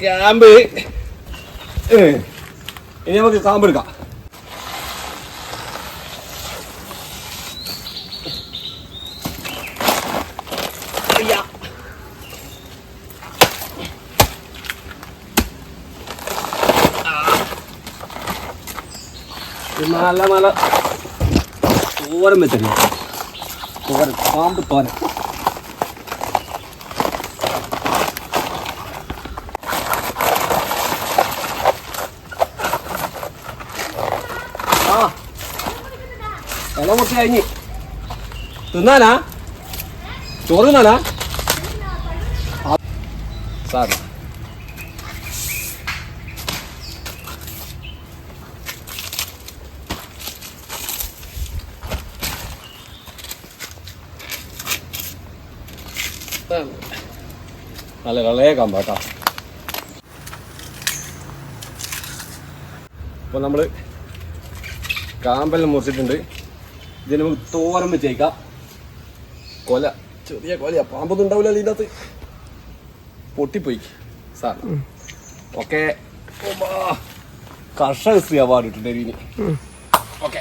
Camp. ഇനി നമുക്ക് കാമ്പ് എടുക്കാം. നല്ല നല്ല. തോരൻ വെച്ചിട്ടുണ്ട്. തോരൻ പാമ്പ് തോരൻ ഇല മുട്ടി കഴിഞ്ഞ്. തിന്നാനാ? ചോറ് തിന്നാനാ? സാർ. നല്ല ഇളയ കമ്പാട്ടാ അപ്പോൾ നമ്മൾ കാമ്പെല്ലാം മുറിച്ചിട്ടുണ്ട്. ഇതിന് നമുക്ക് തോരൻ വെച്ചേക്കാം. കൊല. ചെറിയ കൊലയാ. പാമ്പൊന്നും ഉണ്ടാവില്ല അതിന്റെ അകത്ത്. പൊട്ടിപ്പോയി. സാർ. ഓക്കെ. കർഷക സ്ത്രീ അവാർഡ് ഇട്ടിട്ടുണ്ട് ഇനി. ഓക്കെ.